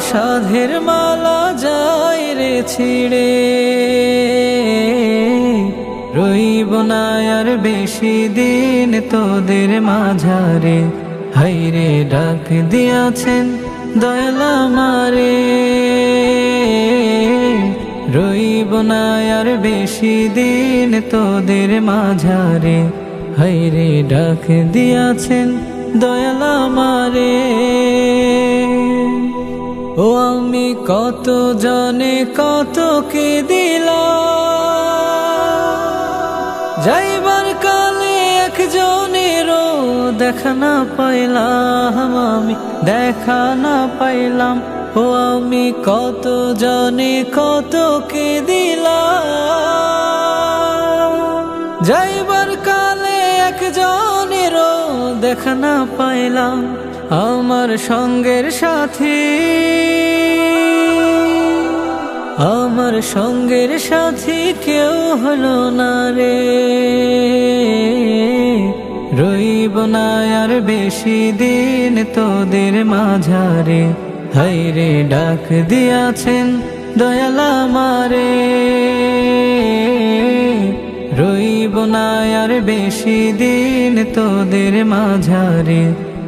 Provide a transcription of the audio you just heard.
সাধের মালা যাই রে ছিড়ে। রইব না আর বেশি দিন তোদের মাঝারে। হাইরে ডাক দিয়াছেন দয়ালা মারে। রইব না আর বেশি দিন তোদের মাঝারে। হাইরে ডাক দিয়াছেন দয়ালা মারে। ও আমি কত জানে কত কে দিলাম। যাইবার কালে একজনেরও দেখা না পাইলাম আমি, দেখা না পাইলাম। ও আমি কত জানে কত কে দিলাম। যাইবার কালে একজনেরও দেখা না পাইলাম। আমার সঙ্গের সাথী। আমার সঙ্গের সাথী কেউ হলো না রে। রইব না আর বেশি দিন তোদের মাঝারে। হাইরে ডাক দিয়াছেন দয়ালা মারে রইব না আর বেশি দিন তোদের মাঝারে।